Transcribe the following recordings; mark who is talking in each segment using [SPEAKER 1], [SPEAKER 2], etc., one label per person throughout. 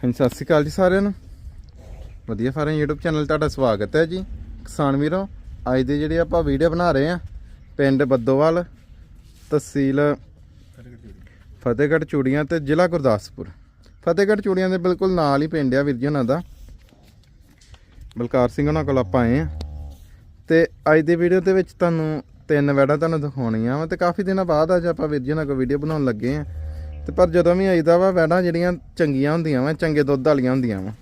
[SPEAKER 1] ਹਾਂਜੀ, ਸਤਿ ਸ਼੍ਰੀ ਅਕਾਲ ਜੀ ਸਾਰਿਆਂ ਨੂੰ। ਵਧੀਆ ਫਾਰਮ YouTube ਚੈਨਲ ਤੁਹਾਡਾ ਸਵਾਗਤ ਹੈ ਜੀ। ਕਿਸਾਨ ਵੀਰੋ, ਅੱਜ ਦੇ ਜਿਹੜੇ ਆਪਾਂ ਵੀਡੀਓ ਬਣਾ ਰਹੇ ਆ ਪਿੰਡ ਬੱਦੋਵਾਲ, ਤਹਿਸੀਲ ਫਤਿਹਗੜ੍ਹ ਚੂੜੀਆਂ ਤੇ ਜ਼ਿਲ੍ਹਾ ਗੁਰਦਾਸਪੁਰ। ਫਤਿਹਗੜ੍ਹ ਚੂੜੀਆਂ ਦੇ ਬਿਲਕੁਲ ਨਾਲ ਹੀ ਪਿੰਡ ਆ ਵੀਰ ਜੀ ਉਹਨਾਂ ਦਾ। ਬਲਕਾਰ ਸਿੰਘ ਉਹਨਾਂ ਕੋਲ ਆਪਾਂ ਆਏ ਆ ਤੇ ਅੱਜ ਦੀ ਵੀਡੀਓ ਦੇ ਵਿੱਚ ਤੁਹਾਨੂੰ ਤਿੰਨ ਵੈੜਾਂ ਤੁਹਾਨੂੰ ਦਿਖਾਉਣੀਆਂ ਵਾ ਤੇ ਕਾਫੀ ਦਿਨਾਂ ਬਾਅਦ ਅੱਜ ਆਪਾਂ ਵੀਰ ਜੀ ਉਹਨਾਂ ਕੋਲ ਵੀਡੀਓ ਬਣਾਉਣ ਲੱਗੇ ਆ ਤੇ ਪਰ ਜਦੋਂ ਵੀ ਆਈਦਾ ਵਾ ਵੈੜਾਂ ਜਿਹੜੀਆਂ ਚੰਗੀਆਂ ਹੁੰਦੀਆਂ ਵਾ ਚੰਗੇ ਦੁੱਧ ਵਾਲੀਆਂ ਹੁੰਦੀਆਂ ਵਾ।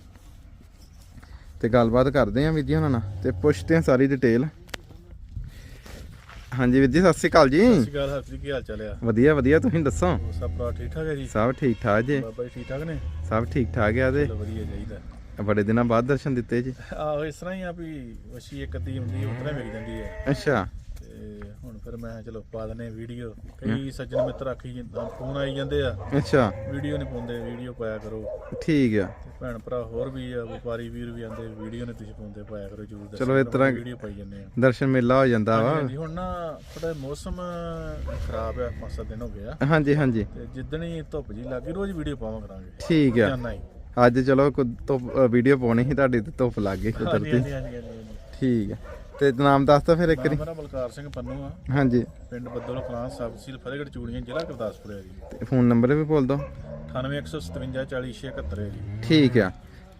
[SPEAKER 1] ਤੇ ਗੱਲਬਾਤ ਕਰਦੇ ਆਂ ਵੀਰ ਜੀ ਉਹਨਾਂ ਨਾਲ ਤੇ ਪੁੱਛਦੇ ਆਂ ਸਾਰੀ ਡਿਟੇਲ ਹਾਂਜੀ ਵੀਰ ਜੀ ਸਤਿ ਸ਼੍ਰੀ ਅਕਾਲ ਜੀ।
[SPEAKER 2] ਸਤਿ ਸ਼੍ਰੀ ਅਕਾਲ ਹਰਪ੍ਰੀਤ ਕੀ ਹਾਲ ਚਾਲ ਆ?
[SPEAKER 1] ਵਧੀਆ ਵਧੀਆ ਤੁਸੀਂ ਦੱਸੋ?
[SPEAKER 2] ਸਭ ਭਰਾ ਠੀਕ ਠਾਕ ਹੈ ਜੀ?
[SPEAKER 1] ਸਭ ਠੀਕ ਠਾਕ ਜੀ।
[SPEAKER 2] ਬਾਬਾ ਜੀ ਠੀਕ ਠਾਕ ਨੇ?
[SPEAKER 1] ਸਭ ਠੀਕ ਠਾਕ ਆ ਤੇ।
[SPEAKER 2] ਚਲੋ ਵਧੀਆ ਚਾਹੀਦਾ।
[SPEAKER 1] ਬੜੇ ਦਿਨਾਂ ਬਾਅਦ ਦਰਸ਼ਨ ਦਿੱਤੇ ਜੀ।
[SPEAKER 2] ਆਹੋ ਇਸ ਤਰ੍ਹਾਂ ਹੀ ਆ ਵੀ ਵਸ਼ੀ ਇੱਕ ਅੱਧੀ ਹੁੰਦੀ ਉਤਰਾ ਮਿਲ ਜਾਂਦੀ ਹੈ
[SPEAKER 1] ਅੱਛਾ।
[SPEAKER 2] ਤੇ ਹੁਣ ਫਿਰ ਮੈਂ ਕਿਹਾ ਚਲੋ ਪਾ ਦਨੇ ਵੀਡੀਓ। ਕਈ ਸੱਜਣ ਮਿੱਤਰ ਆਖੀ ਜਾਂਦੇ ਫੋਨ ਆਈ ਜਾਂਦੇ ਆ।
[SPEAKER 1] ਅੱਛਾ।
[SPEAKER 2] ਵੀਡੀਓ ਨਹੀਂ ਪਾਉਂਦੇ ਵੀਡੀਓ ਪਾਇਆ ਕਰੋ।
[SPEAKER 1] ਠੀਕ ਆ।
[SPEAKER 2] ਤੇ ਭੈਣ ਭਰਾ ਹੋਰ ਵੀ ਆ ਵਪਾਰੀ ਵੀਰ ਵੀ ਆਂਦੇ ਵੀਡੀਓ ਨਹੀਂ ਤੁਸੀਂ ਪਾਉਂਦੇ ਪਾਇਆ ਕਰੋ ਜਰੂਰ
[SPEAKER 1] ਚਲੋ ਇਸ ਤਰ੍ਹਾਂ-
[SPEAKER 2] ਵੀਡੀਓ ਪਾਈ ਜਾਂਦੇ ਆ।
[SPEAKER 1] ਦਰਸ਼ਨ ਮੇਲਾ ਹੋ ਜਾਂਦਾ ਵਾ।
[SPEAKER 2] ਹਾਂਜੀ ਹੁਣ ਨਾ ਥੋੜਾ ਮੌਸਮ ਖਰਾਬ ਆ ਪੰਜ ਸੱਤ ਦਿਨ ਹੋ ਗਏ ਆ।
[SPEAKER 1] ਹਾਂਜੀ ਹਾਂਜੀ।
[SPEAKER 2] ਤੇ ਜਿੱਦਣ ਹੀ ਧੁੱਪ ਜੀ ਲੱਗੀ ਰੋਜ਼ ਵੀਡੀਓ ਪਾਵਾਂ ਕਰਾਂਗੇ।
[SPEAKER 1] ਠੀਕ ਆ।
[SPEAKER 2] ਜਾਨਾ ਹੀ।
[SPEAKER 1] ਅੱਜ ਚਲੋ ਕੁ- ਧੁੱਪ ਵੀਡੀਓ ਪਾਉਣੀ ਸੀ ਤੁਹਾਡੀ ਤੇ ਧੁੱਪ ਲੱਗ ਗਈ ਕੁਦਰਤੀ। ਠੀਕ ਆ। ਤੇ ਨਾਮ ਦੱਸ ਦੋ ਫਿਰ ਇੱਕ ਵਾਰੀ।
[SPEAKER 2] ਮੇਰਾ ਬਲਕਾਰ ਸਿੰਘ ਪੰਨੂ ਆ।
[SPEAKER 1] ਹਾਂਜੀ।
[SPEAKER 2] ਪਿੰਡ ਬੱਦੋਲ ਕਲਾਂ ਸਬ ਤਹਿਸੀਲ ਫਤਿਹਗੜ੍ਹ ਚੂੜੀਆਂ ਜ਼ਿਲ੍ਹਾ ਗੁਰਦਾਸਪੁਰ ਹੈ ਜੀ।
[SPEAKER 1] ਤੇ ਫੋਨ ਨੰਬਰ ਵੀ ਬੋਲ ਦੋ।
[SPEAKER 2] 9815540671 ਹੈ ਜੀ।
[SPEAKER 1] ਠੀਕ ਆ।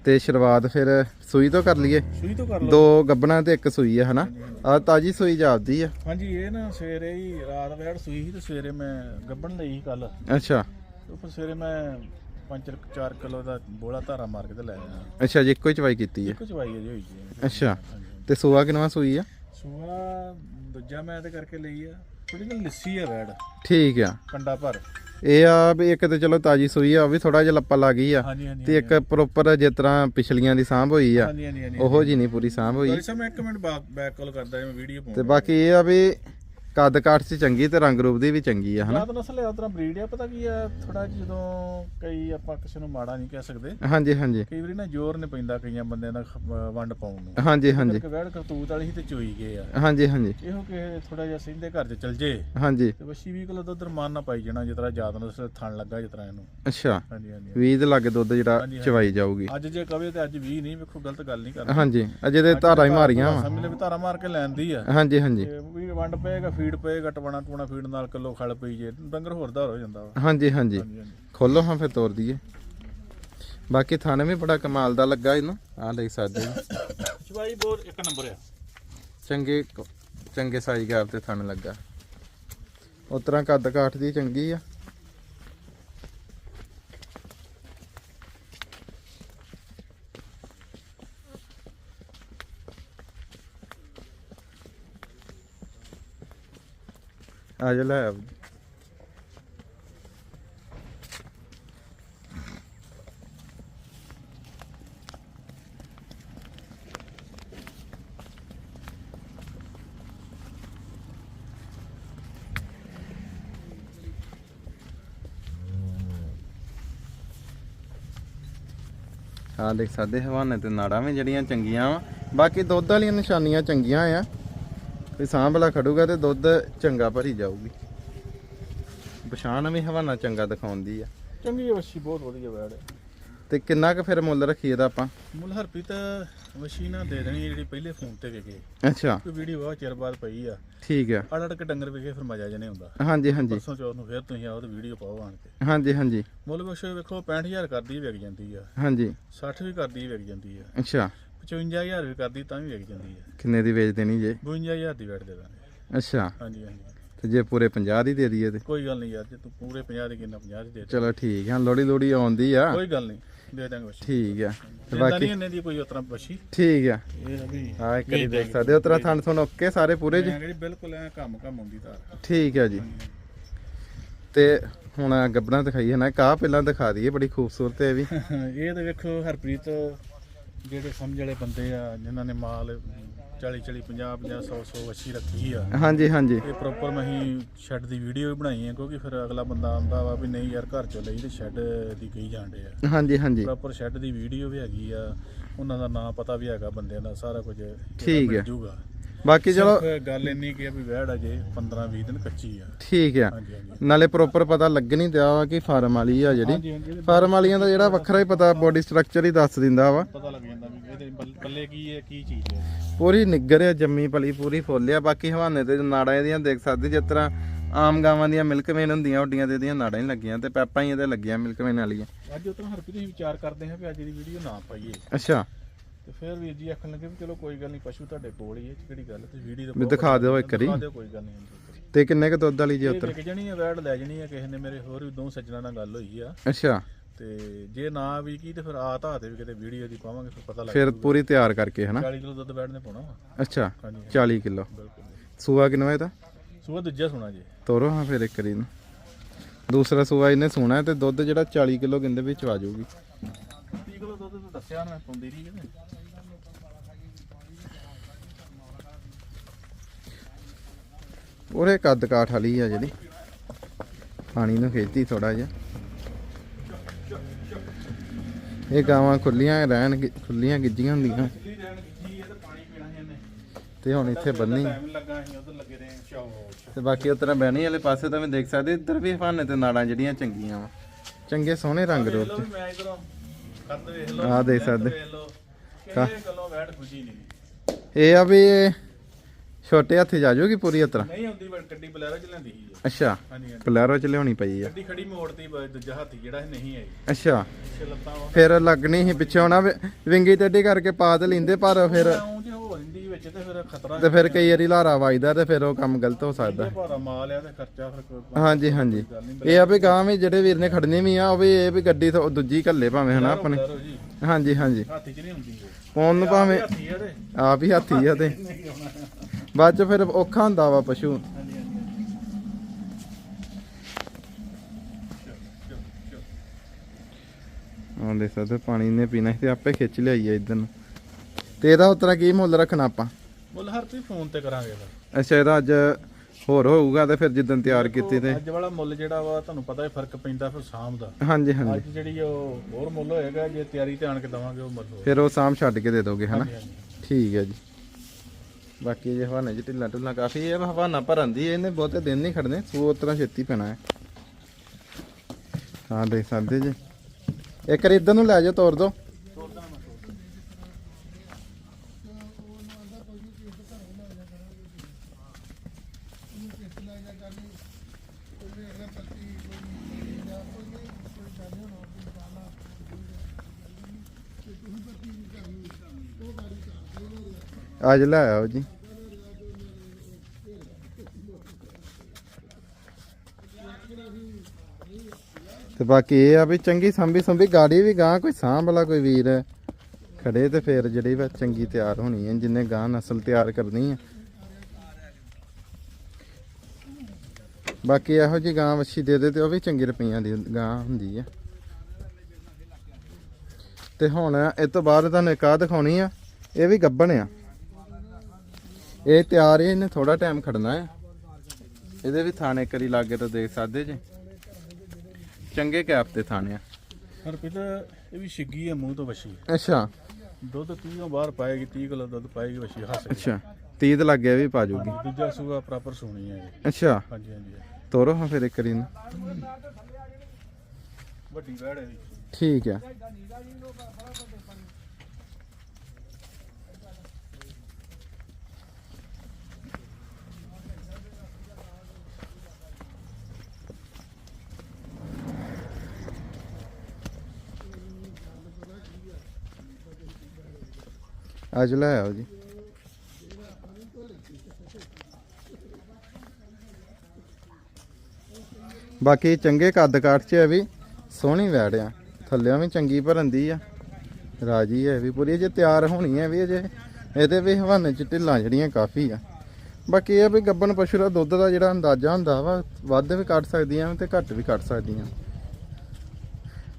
[SPEAKER 1] ਤੇ ਸ਼ੁਰੂਆਤ ਫਿਰ ਸੂਈ ਤੋਂ ਕਰ ਲਈਏ।
[SPEAKER 2] ਸੂਈ ਤੋਂ ਕਰ ਲਓ।
[SPEAKER 1] ਦੋ ਗੱਬਣਾ ਤੇ ਇੱਕ ਸੂਈ ਆ ਹਨਾ? ਆ ਤਾਜੀ ਸੂਈ ਜਾਪਦੀ ਆ।
[SPEAKER 2] ਹਾਂਜੀ ਇਹ ਨਾ ਸਵੇਰੇ ਹੀ ਰਾਤ ਵੇੜ ਸੂਈ ਸੀ ਤੇ ਸਵੇਰੇ ਮੈਂ ਗੱਬਣ ਲਈ ਕੱਲ
[SPEAKER 1] ਅੱਛਾ।
[SPEAKER 2] ਉਹ ਫਿਰ ਸਵੇਰੇ ਮੈਂ 5-4 ਕਿਲੋ ਦਾ ਬੋਲਾ ਧਾਰਾ ਮਾਰ ਕੇ ਤੇ ਲੈ ਆਇਆ।
[SPEAKER 1] ਅੱਛਾ ਜੀ ਇੱਕੋ ਹੀ ਚਵਾਈ ਕੀਤੀ ਹੈ
[SPEAKER 2] ਇੱਕ ਚਵਾਈ ਹੈ ਜੀ ਹੋਈ ਜੀ।
[SPEAKER 1] ਅੱਛਾ। ਤੇ ਸੂਆ ਕਿਨਵਾ ਸੂਈ ਆ?
[SPEAKER 2] ਸੂਆ ਦੂਜਾ ਮੈਂ ਤੇ ਕਰਕੇ ਲਈ ਆ। ਥੋੜੀ ਜਿਹੀ ਲੱਸੀ ਆ ਵੈੜ
[SPEAKER 1] ਠੀਕ ਆ।
[SPEAKER 2] ਕੰਡਾ ਭਰ।
[SPEAKER 1] ਇਹ ਆ ਵੀ ਇੱਕ ਤੇ ਚਲੋ ਤਾਜੀ ਸੂਈ ਆ ਉਹ ਵੀ ਥੋੜਾ ਜਿਹਾ ਲੱਪਾ ਲੱਗ ਗਈ ਆ।
[SPEAKER 2] ਹਾਂਜੀ ਹਾਂਜੀ
[SPEAKER 1] ਤੇ ਇੱਕ ਪ੍ਰੋਪਰ ਜਿਸ ਤਰ੍ਹਾਂ ਪਿਛਲੀਆਂ ਦੀ ਸਾਂਭ ਹੋਈ ਆ।
[SPEAKER 2] ਹਾਂਜੀ ਹਾਂਜੀ ਹਾਂਜੀ
[SPEAKER 1] ਉਹੋ ਜੀ ਨਹੀਂ ਪੂਰੀ ਸਾਂਭ ਹੋਈ।
[SPEAKER 2] ਸੌਰੀ ਸਰ ਮੈਂ ਇੱਕ ਮਿੰਟ ਬੈਕ ਕਾਲ ਕਰਦਾ ਜਿਵੇਂ ਵੀਡੀਓ
[SPEAKER 1] ਤੇ ਬਾਕੀ ਇਹ ਆ ਵੀ ਕੱਦ ਕਾਠ ਚ ਚੰਗੀ ਤੇ ਰੰਗ ਰੂਪ ਦੀ ਵੀ ਚੰਗੀ ਆ ਹਨਾ?
[SPEAKER 2] ਯਾਦ ਨਸਲ ਹੈ ਉਤਰਾ ਬਰੀਡ ਆ। ਪਤਾ ਕੀ ਆ ਥੋੜਾ ਜਦੋਂ ਕਈ ਆਪਾਂ ਕਿਸੇ ਨੂੰ ਮਾੜਾ ਨਹੀਂ ਕਹਿ ਸਕਦੇ
[SPEAKER 1] ਹਾਂਜੀ ਹਾਂਜੀ।
[SPEAKER 2] ਕਈ ਵਾਰੀ ਨਾ ਜ਼ੋਰ ਨਹੀਂ ਪੈਂਦਾ ਕਈਆਂ ਬੰਦਿਆਂ ਦਾ ਖ- ਵੰਡ ਪਾਉਣ ਨੂੰ।
[SPEAKER 1] ਹਾਂਜੀ ਹਾਂਜੀ।
[SPEAKER 2] ਇੱਕ ਵੈੜ ਕਰਤੂਤ ਵਾਲੀ ਸੀ ਤੇ ਚੋਈ ਗਏ ਆ।
[SPEAKER 1] ਹਾਂਜੀ ਹਾਂਜੀ।
[SPEAKER 2] ਇਹੋ ਕਿ ਥੋੜਾ ਜਿਹਾ ਸਿੰਧੇ ਘਰ 'ਚ ਚਲ ਜੇ।
[SPEAKER 1] ਹਾਂਜੀ।
[SPEAKER 2] ਤੇ ਵਸ਼ੀ 20 ਕਿਲੋ ਦੁੱਧ ਰਮਾਨ ਨਾ ਪਾਈ ਜਾਣਾ ਜਿਤਰਾ ਯਾਦ ਨਸਲ ਥਣ ਲੱਗਾ ਜਿਤਰਾ ਇਹਨੂੰ।
[SPEAKER 1] ਅੱਛਾ।
[SPEAKER 2] ਹਾਂਜੀ ਹਾਂਜੀ
[SPEAKER 1] 20 ਦੇ ਲਾਗੇ ਦੁੱਧ ਜਿਹੜਾ
[SPEAKER 2] ਹਾਂਜੀ,
[SPEAKER 1] ਚਵਾਈ ਜਾਊਗੀ।
[SPEAKER 2] ਅੱਜ ਜੇ ਕਵੇ ਤੇ ਅੱਜ 20 ਨਹੀਂ ਵੇਖੋ ਗਲਤ ਗੱਲ ਨਹੀਂ ਕਰਨੀ।
[SPEAKER 1] ਹਾਂਜੀ ਅਜੇ ਤੇ ਧਾਰਾਂ ਹੀ ਮਾਰੀਆਂ ਵਾ।
[SPEAKER 2] ਸਮਝ ਲੈ ਵੀ ਧਾਰਾ ਮਾਰ ਕੇ ਲੈਂਦੀ ਆ।
[SPEAKER 1] ਹਾਂਜੀ ਹਾਂਜੀ।
[SPEAKER 2] ਤੇ ਵੀ ਵੰਡ ਪਏਗਾ ਫੀਡ ਪਏਗਾ ਟਵਾਣਾ ਟੂਣਾ ਫੀਡ ਨਾਲ ਕਿਲੋ ਖਲ ਪਈ ਜੇ। ਡੰਗਰ ਹੋਰ ਦਾ ਹੋ ਜਾਂਦਾ ਵਾ।
[SPEAKER 1] ਹਾਂਜੀ ਹਾਂਜੀ।
[SPEAKER 2] ਹਾਂਜੀ ਹਾਂਜੀ।
[SPEAKER 1] ਖੋਲੋ ਹਾਂ ਫਿਰ ਤੋਰ ਦਈਏ। ਬਾਕੀ ਥਾਣੇ ਵੀ ਬੜਾ ਕਮਾਲ ਦਾ ਲੱਗਾ ਇਹਨੂੰ। ਆ ਦੇਖ ਸਕਦੇ ਜੀ
[SPEAKER 2] ਚਵਾਈ ਬਹੁਤ ਇੱਕ ਨੰਬਰ ਆ।
[SPEAKER 1] ਚੰਗੇ ਚੰਗੇ ਸਾਈਜ਼ ਗਾਰ ਤੇ ਥਣ ਲੱਗਾ। ਉਸ ਤਰ੍ਹਾਂ ਕੱਦ ਕਾਠ ਦੀ ਚੰਗੀ ਆ। ਆ ਜਾ ਲੈ ਆ। ਦੇਖ ਸਕਦੇ ਹਵਾਨੇ ਤੇ ਨਾੜਾਂ ਵੀ ਜਿਹੜੀਆਂ ਚੰਗੀਆਂ ਵਾ ਬਾਕੀ ਦੁੱਧ ਵਾਲੀਆਂ ਨਿਸ਼ਾਨੀਆਂ ਚੰਗੀਆਂ ਆ ਵੀ ਸਾਂਭਲਾ ਖੜੂਗਾ ਤੇ ਦੁੱਧ ਚੰਗਾ ਭਰੀ ਜਾਊਗੀ। ਪਛਾਣ ਵੀ ਹਵਾਨਾ ਚੰਗਾ ਦਿਖਾਉਂਦੀ ਆ।
[SPEAKER 2] ਚੰਗੀ ਵਸ਼ੀ ਬਹੁਤ ਵਧੀਆ ਹੈ।
[SPEAKER 1] ਤੇ ਕਿੰਨਾ ਕੁ ਫਿਰ ਮੁੱਲ ਰੱਖੀ ਇਹਦਾ ਆਪਾਂ?
[SPEAKER 2] ਮੁੱਲ ਹਰਪ੍ਰੀਤ ਵਸ਼ੀ ਨਾ ਦੇ ਦੇਣੀ ਜਿਹੜੀ ਪਹਿਲੇ ਫੋਨ ਤੇ ਗਏ
[SPEAKER 1] ਅੱਛਾ।
[SPEAKER 2] ਕੋਈ ਵੀਡੀਓ ਬਹੁਤ ਚਿਰ ਬਾਅਦ ਪਈ ਆ।
[SPEAKER 1] ਠੀਕ ਆ।
[SPEAKER 2] ਅੜ ਅੜ ਕੇ ਡੰਗਰ ਵਿਕੇ ਫਿਰ ਮਜ਼ਾ ਜਨੇ ਹੁੰਦਾ
[SPEAKER 1] ਹਾਂਜੀ ਹਾਂਜੀ।
[SPEAKER 2] ਪਰਸੋਂ ਚੌਥ ਨੂੰ ਫਿਰ ਤੁਸੀਂ ਆਓ ਤੇ ਵੀਡੀਓ ਪਾਓ ਆਣ ਕੇ।
[SPEAKER 1] ਹਾਂਜੀ ਹਾਂਜੀ।
[SPEAKER 2] ਮੁੱਲ ਕੁਛ ਵੇਖੋ 65000 ਕਰਦੀ ਵਿਕ ਜਾਂਦੀ ਆ।
[SPEAKER 1] ਹਾਂਜੀ।
[SPEAKER 2] 60 ਵੀ ਕਰਦੀ ਵਿਕ ਜਾਂਦੀ ਆ।
[SPEAKER 1] ਅੱਛਾ।
[SPEAKER 2] 55000 ਵੀ ਕਰਦੀ ਤਾਂ ਵੀ ਵਿਕ ਜਾਂਦੀ ਆ
[SPEAKER 1] ਕਿੰਨੇ ਦੀ ਵੇਚ ਦੇਣੀ ਜੇ?
[SPEAKER 2] 52000 ਦੀ ਵੈਟ ਦੇ ਦਾਂਗੇ।
[SPEAKER 1] ਅੱਛਾ।
[SPEAKER 2] ਹਾਂਜੀ ਹਾਂਜੀ।
[SPEAKER 1] ਤੇ ਜੇ ਪੂਰੇ 50 ਦੀ ਦੇ ਦਈਏ ਤੇ?
[SPEAKER 2] ਕੋਈ ਗੱਲ ਨਹੀਂ ਯਾਰ ਜੇ ਤੂੰ ਪੂਰੇ 50 ਦੇ ਕਿੰਨਾ 50 ਦੇ ਦੇ
[SPEAKER 1] ਚਲੋ ਠੀਕ ਆ ਲੋੜੀ ਲੋੜੀ ਆਉਂਦੀ ਆ।
[SPEAKER 2] ਕੋਈ ਗੱਲ ਨਹੀਂ ਦੇ ਦਾਂਗੇ ਵਸ਼ੀ
[SPEAKER 1] ਠੀਕ ਆ ਤੇ
[SPEAKER 2] ਬਾਕੀ
[SPEAKER 1] ਬਾਕੀ
[SPEAKER 2] ਇਹਨੇ ਦੀ ਕੋਈ ਉਤਰਾ ਵਸ਼ੀ
[SPEAKER 1] ਠੀਕ ਆ
[SPEAKER 2] ਇਹ ਆ ਵੀ
[SPEAKER 1] ਹਾਂ ਇੱਕ ਵਾਰੀ ਦੇਖ ਸਕਦੇ ਹੋ ਤਰਾ ਥਣ ਥਣ ਓਕੇ ਸਾਰੇ ਪੂਰੇ ਜੀ?
[SPEAKER 2] ਮੈਂ ਕਿਹੜੀ ਬਿਲਕੁਲ ਐ ਕੰਮ ਕੰਮ ਆਉਂਦੀ ਤਾਰ।
[SPEAKER 1] ਠੀਕ ਹੈ ਜੀ। ਤੇ ਹੁਣ ਗੱਬਣਾ ਦਿਖਾਈ ਹੈ ਨਾ ਕਾਹ ਪਹਿਲਾਂ ਦਿਖਾ ਦਈਏ ਬੜੀ ਖੂਬਸੂਰਤ ਹੈ ਇਹ ਵੀ।
[SPEAKER 2] ਇਹ ਤਾਂ ਵੇਖੋ ਹਰਪ੍ਰੀਤ ਜਿਹੜੇ ਸਮਝ ਵਾਲੇ ਬੰਦੇ ਆ ਜਿਨ੍ਹਾਂ ਨੇ ਮਾਲ 40 40 50 50 100 100 ਅੱਛੀ ਰੱਖੀ ਆ।
[SPEAKER 1] ਹਾਂਜੀ ਹਾਂਜੀ।
[SPEAKER 2] ਇਹ ਪ੍ਰੋਪਰ ਮੈਂ ਸ਼ੈੱਡ ਦੀ ਵੀਡੀਓ ਵੀ ਬਣਾਈ ਹੈ ਕਿਉਂਕਿ ਫਿਰ ਅਗਲਾ ਬੰਦਾ ਆਉਂਦਾ ਵਾ ਵੀ ਨਹੀਂ ਯਾਰ ਘਰ ਚੋਂ ਲਈ ਤੇ ਸ਼ੈੱਡ ਦੀ ਕਹੀ ਜਾਂਦੇ ਆ
[SPEAKER 1] ਹਾਂਜੀ ਹਾਂਜੀ।
[SPEAKER 2] ਪ੍ਰੋਪਰ ਸ਼ੈੱਡ ਦੀ ਵੀਡੀਓ ਵੀ ਹੈਗੀ ਆ ਉਹਨਾਂ ਦਾ ਨਾਮ ਪਤਾ ਵੀ ਹੈਗਾ ਬੰਦਿਆਂ ਦਾ ਸਾਰਾ ਕੁਝ
[SPEAKER 1] ਠੀਕ ਹੈ।
[SPEAKER 2] ਜੂਗਾ।
[SPEAKER 1] ਬਾਕੀ ਚਲੋ
[SPEAKER 2] ਸਿਰਫ ਗੱਲ ਇੰਨੀ ਕਿ ਆ ਵੀ ਵਹਿੜ ਅਜੇ 15 20 ਦਿਨ ਕੱਚੀ ਆ।
[SPEAKER 1] ਠੀਕ ਆ।
[SPEAKER 2] ਹਾਂਜੀ ਹਾਂਜੀ।
[SPEAKER 1] ਨਾਲੇ ਪ੍ਰੋਪਰ ਪਤਾ ਲੱਗ ਨਹੀਂ ਦਿਆ ਵਾ ਕਿ ਫਾਰਮ ਵਾਲੀ ਆ ਜਿਹੜੀ।
[SPEAKER 2] ਹਾਂਜੀ ਹਾਂਜੀ ਇਹਦੇ
[SPEAKER 1] ਫਾਰਮ ਵਾਲੀਆਂ ਦਾ ਜਿਹੜਾ ਵੱਖਰਾ ਹੀ ਪਤਾ ਬੋਡੀ ਸਟਰਕਚਰ ਹੀ ਦੱਸ ਦਿੰਦਾ ਵਾ।
[SPEAKER 2] ਪਤਾ ਲੱਗ ਜਾਂਦਾ ਵੀ ਇਹਦੇ ਪੱਲ- ਪੱਲੇ ਕੀ ਹੈ ਕੀ ਚੀਜ਼ ਹੈ
[SPEAKER 1] ਪੂਰੀ ਨਿੱਗਰ ਆ ਜੰਮੀ ਪਲੀ ਪੂਰੀ ਫੁੱਲ ਆ। ਬਾਕੀ ਹਵਾਨੇ ਤੇ ਨਾੜਾਂ ਇਹਦੀਆਂ ਦੇਖ ਸਕਦੇ ਜਿਸ ਤਰ੍ਹਾਂ ਆਮ ਗਾਵਾਂ ਦੀਆਂ ਮਿਲਕ ਵੇਨ ਹੁੰਦੀਆਂ ਓਡੀਆਂ ਤੇ ਇਹਦੀਆਂ ਨਾੜਾਂ ਹੀ ਲੱਗੀਆਂ ਤੇ ਪੈਪਾਂ ਹੀ ਇਹਦੇ ਲੱਗੀਆਂ ਮਿਲਕ ਵੇਨ ਵਾਲੀਆਂ।
[SPEAKER 2] ਅੱਜ ਉਤਰਾ ਹਰਪ੍ਰੀਤ ਅਸੀਂ ਵਿਚਾਰ ਕਰਦੇ ਹਾਂ ਵੀ ਅੱਜ ਦੀ ਵੀਡੀਓ ਨਾ ਪਾਈਏ।
[SPEAKER 1] ਅੱਛਾ।
[SPEAKER 2] ਤੇ ਫਿਰ ਵੀਰ ਜੀ ਆਖਣ ਲੱਗੇ ਵੀ ਚਲੋ ਕੋਈ ਗੱਲ ਨਹੀਂ ਪਸ਼ੂ ਤੁਹਾਡੇ ਕੋਲ ਹੀ ਹੈ ਇਹ 'ਚ ਕਿਹੜੀ ਗੱਲ ਤੇ ਵੀਡੀਓ
[SPEAKER 1] ਵੀ ਦਿਖਾ ਦਿਓ ਇੱਕ ਵਾਰੀ।
[SPEAKER 2] ਦਿਖਾ ਦਿਓ ਕੋਈ ਗੱਲ ਨਹੀਂ ਹਾਂਜੀ
[SPEAKER 1] ਤੇ ਕਿੰਨੇ ਕ ਦੁੱਧ ਵਾਲੀ ਜੀ
[SPEAKER 2] ਇਹ
[SPEAKER 1] ਉੱਤਰ
[SPEAKER 2] ਵਿਕ ਜਣੀ ਹੈ ਵੈੜ ਲੈ ਜਣੀ ਹੈ ਕਿਸੇ ਨੇ ਮੇਰੇ ਹੋਰ ਵੀ ਦੋ ਸੱਜਣਾ ਨਾਲ ਗੱਲ ਹੋਈ ਆ।
[SPEAKER 1] ਅੱਛਾ।
[SPEAKER 2] ਤੇ ਜੇ ਨਾ ਵੀ ਕੀ ਤੇ ਫਿਰ ਆ ਧਾ ਤੇ ਵੀ ਕਿਤੇ ਵੀਡੀਓ ਦੀ ਪਾਵਾਂਗੇ ਫਿਰ ਪਤਾ ਲੱਗ
[SPEAKER 1] ਫਿਰ ਪੂਰੀ ਤਿਆਰ ਕਰਕੇ ਹਨਾ?
[SPEAKER 2] 40 ਕਿਲੋ ਦੁੱਧ ਵੈੜ ਨੇ ਪਾਉਣਾ ਵਾ।
[SPEAKER 1] ਅੱਛਾ
[SPEAKER 2] ਹਾਂਜੀ
[SPEAKER 1] 40 ਕਿਲੋ।
[SPEAKER 2] ਬਿਲਕੁਲ
[SPEAKER 1] ਸੂਆ ਕਿੰਨਾ ਇਹਦਾ?
[SPEAKER 2] ਸੂਆ ਦੂਜਾ ਸੁਣਾ ਜੀ।
[SPEAKER 1] ਤੋਰੋ ਹਾਂ ਫਿਰ ਇੱਕ ਵਾਰੀ ਨੂੰ ਦੂਸਰਾ ਸੂਆ ਇਹਨੇ ਸੋਣਾ ਤੇ ਦੁੱਧ ਜਿਹੜਾ 40 ਕਿਲੋ ਕਹਿੰਦੇ ਵਿੱਚ ਆ ਜਾਊਗੀ।
[SPEAKER 2] 30 ਕਿਲੋ ਦੁੱਧ ਤਾਂ ਦੱਸਿਆ ਨਾ ਪਾਉਂਦੀ ਰਹੀ ਕਿਤੇ?
[SPEAKER 1] ਉਹਰੇ ਕੱਦ ਕਾਠ ਵਾਲੀ ਆ ਜਿਹੜੀ। ਪਾਣੀ ਨੂੰ ਖੇਚਦੀ ਥੋੜਾ ਜਿਹਾ। ਇਹ ਗਾਵਾਂ ਖੁੱਲੀਆਂ ਰਹਿਣ ਖੁੱਲੀਆਂ ਗਿੱਜੀਆਂ ਹੁੰਦੀਆਂ।
[SPEAKER 2] ਤੇ
[SPEAKER 1] ਹੁਣ ਇੱਥੇ ਬੰਨੀ। ਤੇ ਬਾਕੀ ਉਤਰਾ ਬਹਿਣੀ ਵਾਲੇ ਪਾਸੇ ਤਾਂ ਮੈਂ ਦੇਖ ਸਕਦੇ, ਇੱਧਰ ਵੀ ਹਵਾਨੇ ਤੇ ਨਾੜਾਂ ਜਿਹੜੀਆਂ ਚੰਗੀਆਂ ਵਾ। ਚੰਗੇ ਸੋਹਣੇ ਰੰਗ ਰੂਪ
[SPEAKER 2] ਲੋ ਕੱਦ ਵੇਖ ਲਓ
[SPEAKER 1] ਆਹ ਦੇਖ ਸਕਦੇ।
[SPEAKER 2] ਵੇਖ ਲਓ। ਕਿਸੇ ਗੱਲੋਂ ਵੈਟ ਖੁਸ਼ੀ ਨਹੀਂ?
[SPEAKER 1] ਇਹ ਆ ਵੀ ਛੋਟੇ ਹੱਥ ਜਾ ਜਾਊਗੀ ਪੂਰੀ ਉਤਰਾ
[SPEAKER 2] ਨਹੀਂ ਹੁੰਦੀ ਬਟ ਗੱਡੀ ਬਲੈਰੋ ਚ ਲੈਂਦੀ ਸੀ
[SPEAKER 1] ਅੱਛਾ ਪਲੈਰੋ ਚ ਲਿਆਉਣੀ ਪਈ ਆ।
[SPEAKER 2] ਗੱਡੀ ਖੜੀ ਮੋੜਤੀ ਦੂਜਾ ਹਾਥੀ ਜਿਹੜਾ ਨਹੀਂ ਆਈ।
[SPEAKER 1] ਅੱਛਾ ਫਿਰ ਲੱਗਣੀ ਸੀ ਪਿੱਛੇ ਹੋਣਾ ਵਿੰਗੀ ਟੱਡੀ ਕਰਕੇ ਪਾ ਤੇ ਲੈਂਦੇ ਪਰ ਫਿਰ
[SPEAKER 2] ਵਿੱਚ ਤੇ ਫਿਰ ਖਤਰਾ
[SPEAKER 1] ਤੇ ਫਿਰ ਕਈ ਵਾਰੀ ਲਾਰਾ ਵੱਜਦਾ ਤੇ ਫਿਰ ਉਹ ਕੰਮ ਗਲਤ ਹੋ ਸਕਦਾ।
[SPEAKER 2] ਜੇ ਭਾਰਾ ਮਾਲ ਆ ਤੇ ਖਰਚਾ ਫਿਰ ਕੋਈ
[SPEAKER 1] ਹਾਂਜੀ ਹਾਂਜੀ। ਇਹ ਆ ਵੀ ਗਾਂ ਵੀ ਜਿਹੜੇ ਵੀਰ ਨੇ ਖੜਨੀ ਵੀ ਆ ਉਹ ਵੀ ਇਹ ਵੀ ਗੱਡੀ ਤੋਂ ਦੂਜੀ ਘੱਲੇ ਭਾਵੇਂ ਹਨਾ ਆਪਣੇ।
[SPEAKER 2] ਜੀ।
[SPEAKER 1] ਹਾਂਜੀ ਹਾਂਜੀ।
[SPEAKER 2] ਹਾਥੀ ਚ ਨਹੀਂ ਹੁੰਦੀ ਉਹ
[SPEAKER 1] ਪਾਉਣ ਨੂੰ ਭਾਵੇਂ
[SPEAKER 2] ਹਾਥੀ ਆ ਤੇ।
[SPEAKER 1] ਆਪ ਹੀ ਹਾਥੀ ਆ ਤੇ।
[SPEAKER 2] ਨਹੀਂ ਆਉਣਾ।
[SPEAKER 1] ਬਾਅਦ ਚ ਫਿਰ ਔਖਾ ਹੁੰਦਾ ਵਾ ਪਸ਼ੂ।
[SPEAKER 2] ਹਾਂਜੀ ਹਾਂਜੀ
[SPEAKER 1] ਆਉਂਦੇ ਸਕਦੇ ਪਾਣੀ ਨੇ ਪੀਣਾ ਸੀ ਤੇ ਆਪੇ ਖਿੱਚ ਲਿਆਈ ਆ ਇਧਰ ਨੂੰ। ਤੇ ਇਹਦਾ ਉਤਰਾ ਕੀ ਮੁੱਲ ਰੱਖਣਾ ਆਪਾਂ?
[SPEAKER 2] ਮੁੱਲ ਹਰਪ੍ਰੀਤ ਫੋਨ ਤੇ ਕਰਾਂਗੇ ਫਿਰ।
[SPEAKER 1] ਅੱਛਾ ਇਹਦਾ ਅੱਜ ਹੋਰ ਹੋਊਗਾ ਤੇ ਫਿਰ ਜਿੱਦਣ ਤਿਆਰ ਕੀਤੀ ਤੇ।
[SPEAKER 2] ਅੱਜ ਵਾਲਾ ਮੁੱਲ ਜਿਹੜਾ ਵਾ ਤੁਹਾਨੂੰ ਪਤਾ ਹੀ ਫ਼ਰਕ ਪੈਂਦਾ ਫਿਰ ਸ਼ਾਮ ਦਾ।
[SPEAKER 1] ਹਾਂਜੀ ਹਾਂਜੀ।
[SPEAKER 2] ਅੱਜ ਜਿਹੜੀ ਉਹ ਹੋਰ ਮੁੱਲ ਹੋਏਗਾ ਜੇ ਤਿਆਰੀ ਤੇ ਆਣ ਕੇ ਦਵਾਂਗੇ ਉਹ ਮੁੱਲ
[SPEAKER 1] ਫਿਰ ਉਹ ਸਾਮ ਛੱਡ ਕੇ ਦੇ ਦੋਗੇ ਹਨਾ। ਠੀਕ ਹੈ ਜੀ। ਬਾਕੀ ਜੇ ਹਵਾਨੇ ਚ ਢਿੱਲਾ ਢੁੱਲਾ ਕਾਫੀ ਇਹ ਹਵਾਨਾ ਭਰਨ ਦੀ ਇਹਨੇ ਬਹੁਤੇ ਦਿਨ ਨਹੀਂ ਖੜਨੇ ਸੂ ਉਸ ਤਰ੍ਹਾਂ ਛੇਤੀ ਪੈਣਾ ਹੈ। ਹਾਂ ਦੇਖ ਸਕਦੇ ਜੀ। ਇੱਕ ਵਾਰੀ ਇੱਧਰ ਨੂੰ ਲੈ ਜਾ ਤੋਰ ਦੋ। ਅੱਜ ਲੈ ਆਓ ਜੀ। ਤੇ ਬਾਕੀ ਇਹ ਆ ਵੀ ਚੰਗੀ ਸੰਭੀ ਸੰਭੀ ਗਾੜੀ ਵੀ ਗਾਂ, ਕੋਈ ਸਾਂਭ ਵਾਲਾ ਕੋਈ ਵੀਰ। ਖੜੇ ਤੇ ਫੇਰ ਜਿਹੜੀ ਵਾ ਚੰਗੀ ਤਿਆਰ ਹੋਣੀ ਹੈ ਜਿੰਨੇ ਗਾਂ ਨਸਲ ਤਿਆਰ ਕਰਨੀ ਹੈ ਬਾਕੀ ਇਹੋ ਜੀ ਗਾਂ ਵੱਛੀ ਦੇ ਦੇ ਤੇ ਉਹ ਵੀ ਚੰਗੀ ਰੁਪਈਆਂ ਦੀ ਗਾਂ ਹੁੰਦੀ ਆ। ਤੇ ਹੁਣ ਇਹ ਤੋਂ ਬਾਅਦ ਤੁਹਾਨੂੰ ਇੱਕ ਆਹ ਦਿਖਾਉਣੀ ਆ ਇਹ ਵੀ ਗੱਬਣ ਆ। ਇਹ ਤਿਆਰ ਹੈ ਇਹਨੇ ਥੋੜਾ ਟਾਈਮ ਖੜਨਾ ਹੈ ਇਹਦੇ ਵੀ ਥਾਣੇ ਕਰੀ ਲਾਗੇ ਤਾਂ ਦੇਖ ਸਕਦੇ ਜੇ। ਚੰਗੇ ਕੈਪ ਤੇ ਥਾਣੇ ਆ।
[SPEAKER 2] ਹਰਪ੍ਰੀਤ ਇਹ ਵੀ ਛਿੱਗੀ ਹੈ ਮੂੰਹ ਤੋਂ ਵਛੀ।
[SPEAKER 1] ਅੱਛਾ।
[SPEAKER 2] ਦੁੱਧ 30 ਤੋਂ ਬਾਹਰ ਪਾਏਗੀ 30 ਕਿਲੋ ਦੁੱਧ ਪਾਏਗੀ ਵਛੀ ਹੱਸ
[SPEAKER 1] ਅੱਛਾ। 30 ਤੇ ਲੱਗਿਆ ਵੀ ਪਾ ਜੂਗੀ।
[SPEAKER 2] ਦੂਜਾ ਸੂਆ ਪ੍ਰੋਪਰ ਸੂਣੀ ਹੈ।
[SPEAKER 1] ਅੱਛਾ।
[SPEAKER 2] ਹਾਂਜੀ ਹਾਂਜੀ।
[SPEAKER 1] ਤੋਰੋ ਹਾਂ ਫਿਰ ਇੱਕ ਵਾਰੀ ਨੂੰ
[SPEAKER 2] ਵੱਡੀ ਵੈੜ ਹੈ ਇਹਦੀ।
[SPEAKER 1] ਠੀਕ ਆ ਅੱਜ ਲੈ ਆਓ ਜੀ। ਬਾਕੀ ਚੰਗੇ ਕੱਦ ਕਾਠ ਚ ਹੈ ਵੀ। ਸੋਹਣੀ ਵੈੜ ਆ। ਥੱਲਿਆਂ ਵੀ ਚੰਗੀ ਭਰਨ ਦੀ ਆ। ਰਾਜੀ ਹੈ ਵੀ ਪੂਰੀ ਜੇ ਤਿਆਰ ਹੋਣੀ ਹੈ ਵੀ ਅਜੇ। ਇਹਦੇ ਵੀ ਹਵਾਨੇ ਚ ਢਿੱਲਾਂ ਜਿਹੜੀਆਂ ਕਾਫੀ ਆ। ਬਾਕੀ ਇਹ ਵੀ ਗੱਬਨ ਪਸ਼ੂ ਦਾ ਦੁੱਧ ਦਾ ਜਿਹੜਾ ਅੰਦਾਜ਼ਾ ਹੁੰਦਾ ਵਾ ਵੱਧ ਵੀ ਕੱਢ ਸਕਦੀਆਂ ਤੇ ਘੱਟ ਵੀ ਕੱਢ ਸਕਦੀਆਂ।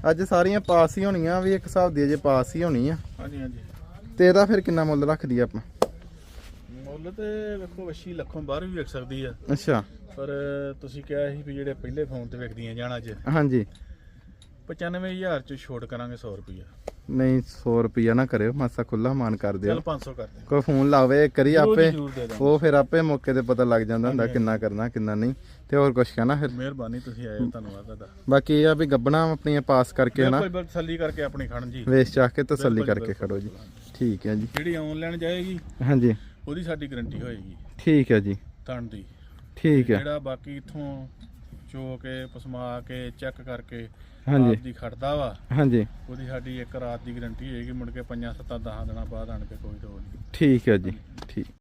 [SPEAKER 1] ਅੱਜ ਸਾਰੀਆਂ ਪਾਸ ਹੀ ਹੋਣੀਆਂ ਵੀ ਇੱਕ ਹਿਸਾਬ ਦੀ ਅਜੇ ਪਾਸ ਹੀ ਹੋਣੀ ਆ।
[SPEAKER 2] ਹਾਂਜੀ ਹਾਂਜੀ।
[SPEAKER 1] ਤੇ ਇਹਦਾ ਫਿਰ ਕਿੰਨਾ ਮੁੱਲ ਰੱਖਦੀ ਆ ਆਪਾਂ?
[SPEAKER 2] ਮੁੱਲ ਤੇ ਵੇਖੋ ਵਛੀ ਲੱਖੋਂ ਬਾਹਰ ਵੀ ਵਿਕ ਸਕਦੀ ਆ।
[SPEAKER 1] ਅੱਛਾ।
[SPEAKER 2] ਪਰ ਤੁਸੀਂ ਕਿਹਾ ਸੀ ਵੀ ਜਿਹੜੇ ਪਹਿਲੇ ਫੋਨ ਤੇ ਵਿਕਦੀਆਂ ਜਾਣਾ ਚ।
[SPEAKER 1] ਹਾਂਜੀ।
[SPEAKER 2] 95000 ਚ ਛੋਟ ਕਰਾਂਗੇ 100 ਰੁਪਿਆ
[SPEAKER 1] ਨਹੀਂ 100 ਰੁਪਿਆ ਨਾ ਕਰਿਓ ਮਾਸਾ ਖੁੱਲਾ ਮਾਨ ਕਰ ਦਿਓ।
[SPEAKER 2] ਚੱਲ 500 ਕਰ ਦੇ
[SPEAKER 1] ਕੋਈ ਫੋਨ ਲਾਵੇ
[SPEAKER 2] ਜੀ,
[SPEAKER 1] ਆਪੇ। ਉਹ ਫਿਰ ਆਪੇ ਮੌਕੇ ਤੇ ਪਤਾ ਲੱਗ ਜਾਂਦਾ ਹੁੰਦਾ ਕਿੰਨਾ ਕਰਨਾ ਕਿੰਨਾ ਨਹੀਂ ਤੇ ਹੋਰ ਕੁਝ ਕਹਿਣਾ ਫਿਰ।
[SPEAKER 2] ਮਿਹਰਬਾਨੀ ਤੁਸੀਂ ਆਏ ਧੰਨਵਾਦ ਤੁਹਾਡਾ।
[SPEAKER 1] ਬਾਕੀ ਇਹ ਆ ਵੀ ਗੱਬਣਾ ਆਪਣੀਆਂ ਪਾਸ ਕਰਕੇ ਹਨਾ
[SPEAKER 2] ਕੋਈ ਤਸੱਲੀ ਕਰਕੇ ਆਪਣੀ ਖੜਨ ਜੀ।
[SPEAKER 1] ਵੇਚ ਚਾਹ ਕੇ ਤਸੱਲੀ
[SPEAKER 2] ਬਿਲਕੁਲ,
[SPEAKER 1] ਕਰਕੇ
[SPEAKER 2] ਬਿਲਕੁਲ,
[SPEAKER 1] ਖੜੋ ਜੀ। ਠੀਕ ਹੈ ਜੀ।
[SPEAKER 2] ਜਿਹੜੀ ਆਨਲਾਈਨ ਜਾਏਗੀ
[SPEAKER 1] ਹਾਂਜੀ।
[SPEAKER 2] ਉਹਦੀ ਸਾਡੀ ਗਾਰੰਟੀ ਹੋਏਗੀ।
[SPEAKER 1] ਠੀਕ ਹੈ ਜੀ।
[SPEAKER 2] ਤਣ ਦੀ
[SPEAKER 1] ਠੀਕ ਹੈ।
[SPEAKER 2] ਜਿਹੜਾ ਬਾਕੀ ਇਥੋਂ ਚੋ ਕੇ ਪਸਮਾ ਕੇ ਚੈੱਕ ਕਰਕੇ
[SPEAKER 1] ਹਾਂਜੀ।
[SPEAKER 2] ਦੀ ਖੜਦਾ ਵਾ।
[SPEAKER 1] ਹਾਂਜੀ।
[SPEAKER 2] ਉਹਦੀ ਸਾਡੀ ਇੱਕ ਰਾਤ ਦੀ ਗਾਰੰਟੀ ਹੋਏਗੀ ਮੁੜ ਕੇ ਪੰਜਾਂ ਸੱਤਾਂ 10 ਦਿਨਾਂ ਬਾਅਦ ਆਣ ਕੇ ਕੋਈ ਤੋੜ ਨਹੀਂ।
[SPEAKER 1] ਠੀਕ ਹੈ ਜੀ ਠੀਕ।